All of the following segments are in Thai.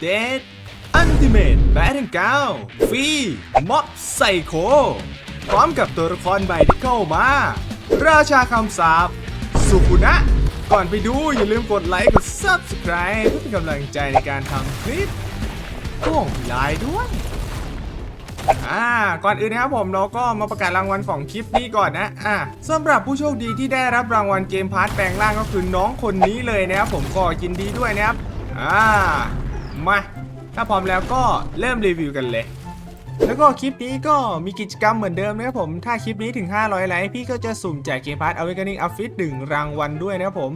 เดอันติเมตแบทเก้าฟรีม็อบไซโค พร้อมกับตัวละครใหม่ที่เข้ามา ราชาคำสาปสุขุนะ ก่อนไปดูอย่าลืมกดไลค์กด Subscribe เพื่อเป็นกำลังใจในการทำคลิปก็ของลน์ด้วยอ่าก่อนอื่นนะครับผมเราก็มาประกาศรางวัลของคลิปนี้ก่อนนะอ่าสำหรับผู้โชคดีที่ได้รับรางวัลเกมพาร์ทแปลงร่างก็คือน้องคนนี้เลยนะครับผมก็ยินดีด้วยนะครับอ่า มาถ้าพร้อมแล้วก็เริ่มรีวิวกันเลย แล้วก็คลิปนี้ก็มีกิจกรรมเหมือนเดิมนะครับผม ถ้าคลิปนี้ถึง 500 ไลค์พี่ก็จะสุ่มแจกเกมพาร์ตอเวกานิกอัฟฟิศหนึ่งรางวัลด้วยนะครับผม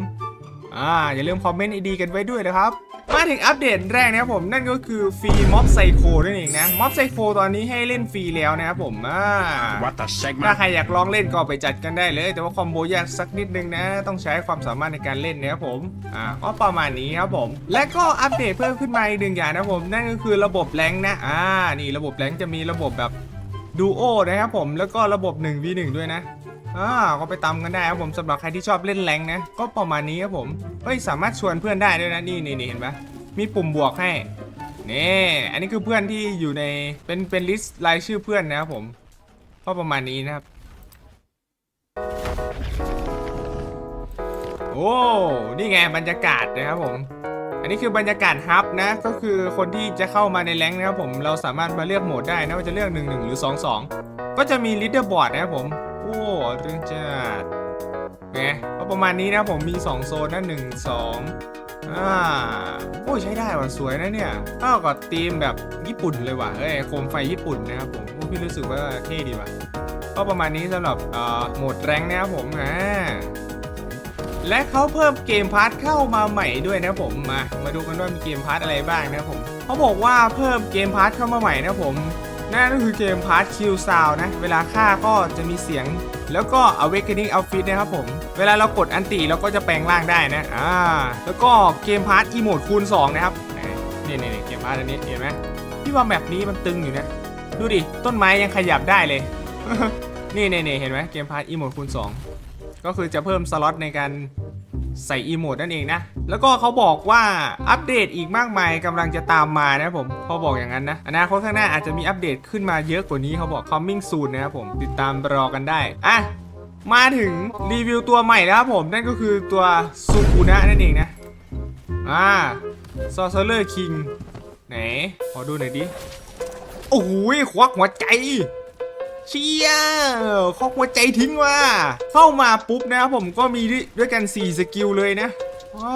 อ่าอย่าลืมคอมเมนต์ดีๆกันไว้ด้วยนะครับ มาถึงอัปเดตแรกนะครับผมนั่นก็คือฟรีม็อบไซโคนั่นเองนะม็อบไซโคตอนนี้ให้เล่นฟรีแล้วนะครับผมอ่า What the ถ้า segment? ใครอยากลองเล่นก็ไปจัดกันได้เลย แต่ว่าคอมโบยากสักนิดนึงนะ ต้องใช้ความสามารถในการเล่นนะครับผมอ่าก็ประมาณนี้ครับผม และก็อัปเดตเพิ่มขึ้นมาอีกหนึ่งอย่างนะครับผมนั่นก็คือระบบแรงค์นะอ่านี่ระบบแรงค์จะมีระบบแบบดูโอนะครับผมแล้วก็ระบบ 1v1 ด้วยนะ อ่าก็ไปตามกันได้ครับผมสำหรับใครที่ชอบเล่นแรงนะ ก็ประมาณนี้ครับผมเฮ้ยสามารถชวนเพื่อนได้ด้วยนะนี่นี่นี่เห็นปะมีปุ่มบวกให้นี่อันนี้คือเพื่อนที่อยู่ในเป็นเป็นลิสต์รายชื่อเพื่อนนะครับผมก็ประมาณนี้นะครับ โอ้นี่ไงบรรยากาศนะครับผม อันนี้คือบรรยากาศฮับนะ ก็คือคนที่จะเข้ามาในแรงนะครับผมเราสามารถมาเลือกโหมดได้นะว่าจะเลือก 1 1 หรือ 2 2 ก็จะมีลีดเดอร์บอร์ดนะครับผม เรื่องจัดไงก็ประมาณนี้นะผมมี 2 โซนนะ1 2อ่าโอ้ยใช้ได้ว่ะสวยนะเนี่ยเข้ากับธีมแบบญี่ปุ่นเลยว่ะเอ้ยโคมไฟญี่ปุ่นนะครับผมพี่รู้สึกว่าเท่ดีว่ะก็ประมาณนี้สำหรับโหมดแรงนะครับผมอ่าและเขาเพิ่มเกมพาร์ทเข้ามาใหม่ด้วยนะผมมามาดูกันว่ามีเกมพาร์ทอะไรบ้างนะผมเขาบอกว่าเพิ่มเกมพาร์ทเข้ามาใหม่นะผม นั่นก็คือเกมพาร์ทคิวซาวนะ เวลาฆ่าก็จะมีเสียง แล้วก็ awakening outfit นะครับผม เวลาเรากดอันติเราก็จะแปลงร่างได้นะ อ่า แล้วก็เกมพาร์ทอีโมดคูณ 2 นะครับนี่นี่นี่เกมพาร์ทอันนี้เห็นไหมพี่ว่าแมปนี้มันตึงอยู่นะ ดูดิ ต้นไม้ยังขยับได้เลย นี่นี่นี่เห็นไหมเกมพาร์ทอีโมดคูณ 2 ก็คือจะเพิ่มสล็อตในการ ใส่อีโมดนั่นเองนะ แล้วก็เขาบอกว่าอัปเดตอีกมากมายกำลังจะตามมานะผมเขาบอกอย่างนั้นนะอนาคตข้างหน้าอาจจะมีอัปเดตขึ้นมาเยอะกว่านี้เขาบอก coming soon นะครับผมติดตามรอกันได้อะมาถึงรีวิวตัวใหม่แล้วครับผมนั่นก็คือตัวซูคุนะนั่นเองนะอ่า sorcerer king ไหนขอดูหน่อยดิโอ้โหควักหัวใจ เชียควักหัวใจทิ้งว่า เข้ามาปุ๊บนะครับผมก็มีด้วยกัน 4 สกิลเลยนะอ้อ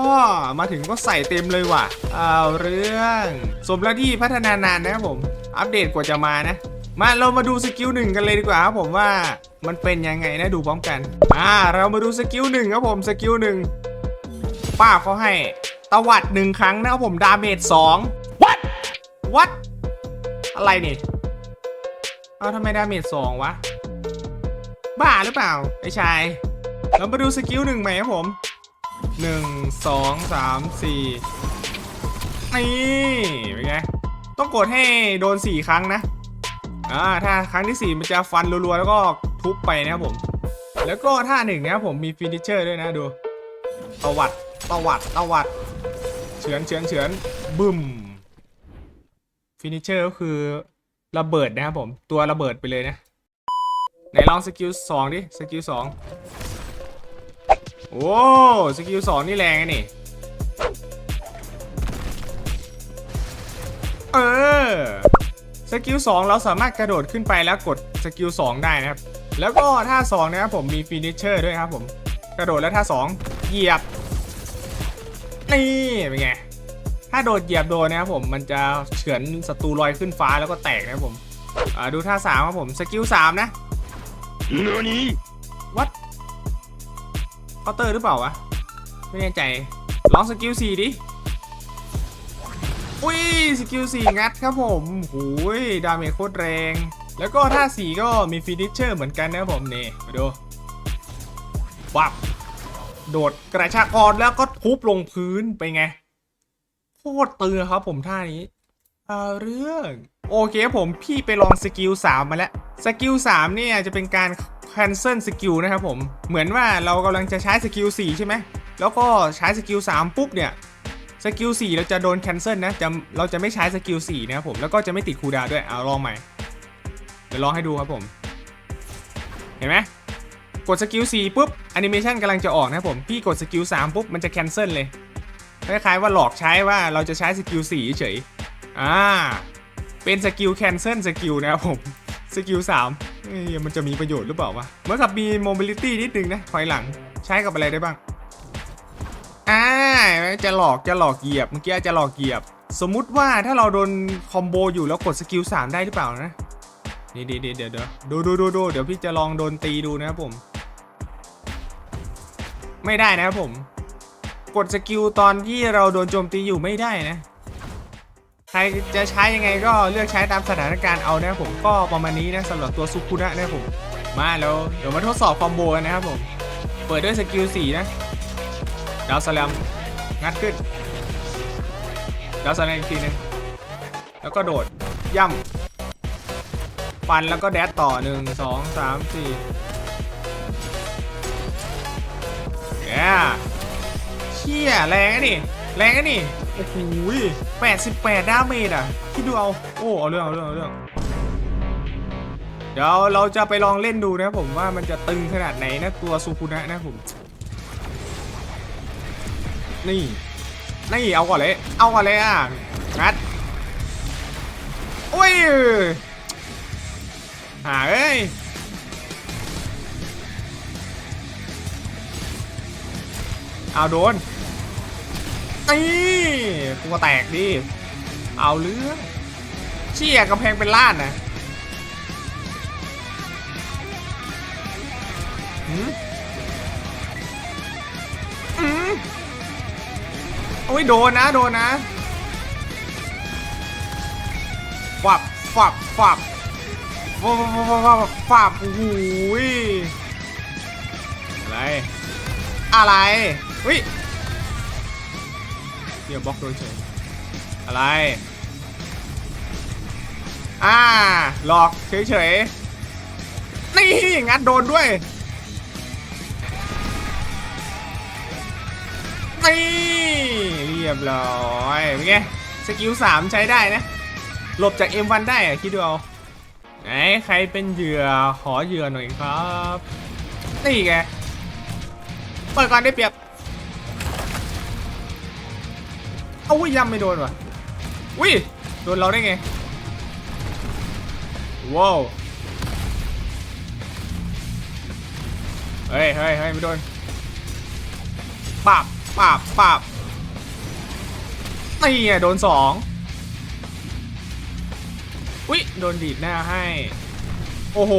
มาถึงก็ใส่เต็มเลยว่ะเอาเรื่องสมแล้วที่พัฒนานานนะครับผม อัปเดตกว่าจะมานะ มาเรามาดูสกิลหนึ่งกันเลยดีกว่าครับผมว่ามันเป็นยังไงนะดูพร้อมกันอ่าเรามาดูสกิลหนึ่งครับผมสกิลหนึ่งป้าเขาให้ตวัดหนึ่งครั้งนะครับผมดาเมจสอง what what อะไรนี่ อาทำไมดาเมจสองวะ บ้าหรือเปล่า ไอ้ชาย เรามาดูสกิลหนึ่งไหมครับผมหนึ่งสองสามสี่นี่เป็นไง ต้องกดให้โดนสี่ครั้งนะ อ่า ถ้าครั้งที่สี่มันจะฟันรัวๆ แล้วก็ทุบไปนะครับผม แล้วก็ท่าหนึ่งนะครับผมมีฟินิชเชอร์ด้วยนะดูตวัดตวัดตวัดเฉือนเฉือนเฉือนบึ้มฟินิชเชอร์ก็คือ ระเบิดนะครับผม ตัวระเบิดไปเลยนะ ไหนลองสกิลสองดิ สกิลสองโอ้สกิลสองนี่แรงนี่ เออ สกิลสองเราสามารถกระโดดขึ้นไปแล้วกดสกิลสองได้นะครับ แล้วก็ท่าสองนะครับผมมีฟินิชเชอร์ด้วยครับผม กระโดดแล้วท่าสองเหยียบ นี่เป็นไง ถ้าโดดเหยียบโดนนะครับผมมันจะเฉือนศัตรูลอยขึ้นฟ้าแล้วก็แตกนะครับผมอ่าดูท่าสามครับผมสกิลสามนะ NANI? วัดเคาน์เตอร์หรือเปล่าวะไม่แน่ใจลองสกิลสี่ดิอุ้ยสกิลสี่งัดครับผมโอ้ยดาเมจโคตรแรง แล้วก็ท่าสี่ก็มีฟินิชเชอร์เหมือนกันนะครับผมนี่มาดูวับโดดกระชากออนแล้วก็ทุบลงพื้นไปไง โคตรเตือครับผมท่านี้เอาเรื่องโอเคผมพี่ไปลองสกิล3มาแล้วสกิล3เนี่ยจะเป็นการ cancel สกิลนะครับผมเหมือนว่าเรากำลังจะใช้สกิล4ใช่ไหมแล้วก็ใช้สกิล3ปุ๊บเนี่ยสกิล4เราจะโดนแคนเซิลนะจะเราจะไม่ใช้สกิล4นะครับผมแล้วก็จะไม่ติดคูดาด้วยเอาลองใหม่เดี๋ยวลองให้ดูครับผม เห็นไหมกดสกิล4ปุ๊บแอนิเมชันกำลังจะออกนะครับผมพี่กดสกิล3ปุ๊บมันจะแคนเซิลเลย คล้ายๆว่าหลอกใช้ว่าเราจะใช้สกิล4เฉยอ่าเป็นสกิลแคนเซิลสกิลนะครับผมสกิล3เอ้ยมันจะมีประโยชน์หรือเปล่าวะเมื่อกับมีโมบิลิตี้นิดนึงนะถอยหลังใช้กับอะไรได้บ้างอ่าจะหลอกจะหลอกเหยียบเมื่อกี้จะหลอกเหยียบ สมมุติว่าถ้าเราโดนคอมโบอยู่แล้วกดสกิล3ได้หรือเปล่านะนี่เดี๋ยวเดี๋ยวเดี๋ยวดูดูดูดูเดี๋ยวพี่จะลองโดนตีดูนะครับผม ไม่ได้นะครับผม กดสกิลตอนที่เราโดนโจมตีอยู่ไม่ได้นะ ใครจะใช้ยังไงก็เลือกใช้ตามสถานการณ์เอานะผมก็ประมาณนี้นะสำหรับตัวซุคุนะนะผม มาแล้วเดี๋ยวมาทดสอบคอมโบกันนะครับผม เปิดด้วยสกิล4นะดาวสแลมงัดขึ้นดาวสแลมอีกทีหนึงแล้วก็โดดย่ำฟันแล้วก็แดดต่อ 1 2 3 4แย่เชี่ยแรงอะนี่แรงอะนี่โอ้โห88ดาเมจอะคิดดูเอาโอ้เอาเรื่องเอาเรื่องเอาเรื่องเดี๋ยวเราจะไปลองเล่นดูนะผมว่ามันจะตึงขนาดไหนนะตัวซูคุนะนะผม นี่นี่เอาก่อนเลย เอาก่อนเลยอะงัดโอ้ยหาเอ้ยเอาโดน ตีกลัวแตกดิ เอาเรื่องเชี่ยกำแพงเป็นล้านนะอืมอืมโอ้ยโดนนะ โดนนะฝับฝับฝับฝับฝับฝับฟับโอ้โหอะไร อะไรวิ เดี๋ยวบล็อกโดนเฉยอะไร อ่า หลอกเฉยๆ นี่งัดโดนด้วย นี่เรียบร้อยเป็นไงสกิล3ใช้ได้นะ หลบจาก M1 ได้อะคิดดูเอาไหนใครเป็นเหยื่อ ขอเหยื่อหน่อยครับ นี่ไง เปิดก่อนได้เปรียบ เอาวิยำไม่โดนว่ะวิโดนเราได้ไงว้าวเฮ้ยเฮ้ยเฮ้ยไม่โดนปาบปาบปาบนี่ไงโดนสองอุ้ยโดนดีดหน้าให้ โอ้โห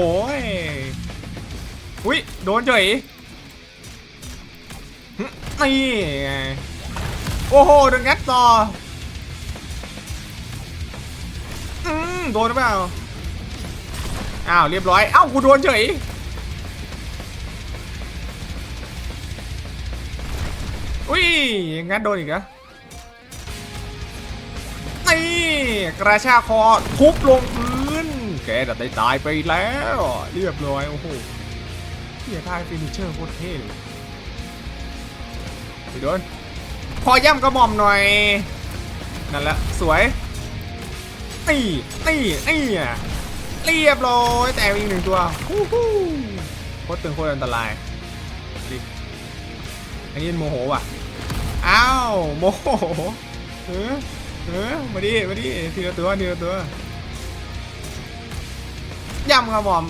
อุ้ยโดนเฉยนี่ไง โอ้โหโดนงัดต่ออืมโดนหรือเปล่าอ้าวเรียบร้อยเอ้ากูโดนเฉยอุ้ยงัดโดนอีกเหรอนี่กระชากคอทุบลงพื้นแกจะได้ตายไปแล้วเรียบร้อยโอ้โหเฮียท่าฟินิเชอร์โคตรเท่เลยไปโดน พอย่ำกระหม่อมหน่อย นั่นแหละ สวยนี่นี่นี่อะเรียบร้อยแต่อีกหนึ่งตัวฮู้ฮู้โคตรตึงโคตรอันตรายดิอันนี้โมโหว่ะอ้าวโมโหเออเออมาดิมาดิทีละตัวทีละตัวย่ำครับผม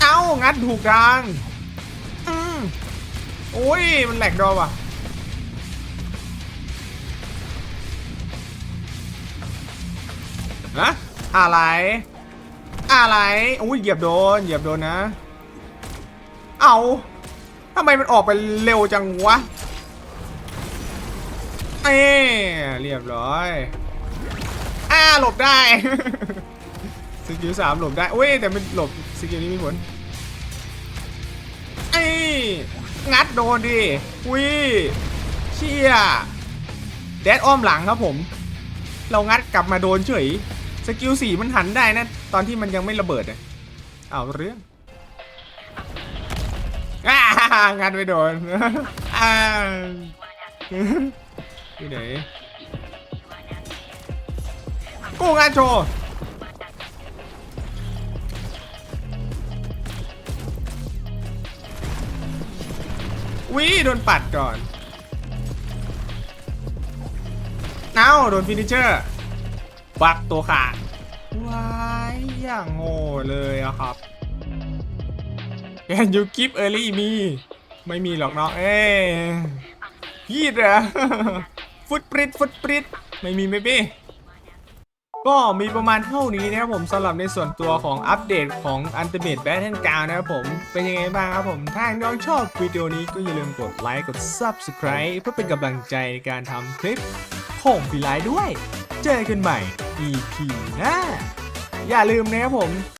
เอ้างัดถูกทางอืมโอ้ยมันแหลกดอว่ะ ฮะอะไร อะไรอุ้ยเหยียบโดน เหยียบโดนนะ เอาทำไมมันออกไปเร็วจังวะเอ้เรียบร้อยอ่าหลบได้ สกิลสามหลบได้อุ้ยแต่มันหลบสกิลนี้มีผลไอ้งัดโดนดิอุ้ยเชี่ยแดดอ้อมหลังครับผม เรางัดกลับมาโดนเฉย สกิลสี่มันหันได้นะ ตอนที่มันยังไม่ระเบิดอะเอาเรื่องอ่างัดไม่โดนอ่าที่ไหนกู้งานโชว์วิโดนปัดก่อน เอ้า โดนฟินิเชอร์ ปักตัวขาดว้ายอย่างโง่เลยอะครับ Can you keep early มี ไม่มีหรอกเนาะเอ้ยยีดเหรอฟุตปริตฟุตปริตไม่มีไม่พี่ก็มีประมาณเท่านี้นะครับผมสำหรับในส่วนตัวของอัปเดตของ Ultimate Battle g r o u n d นะครับผม เป็นยังไงบ้างครับผม ถ้าน้องชอบวิดีโอนี้ก็อย่าลืมกดไลค์กด Subscribe เพื่อเป็นกำลังใจในการทำคลิปของพี่ไลด้วย เจอกันใหม่ EP หน้า อย่าลืมนะครับผม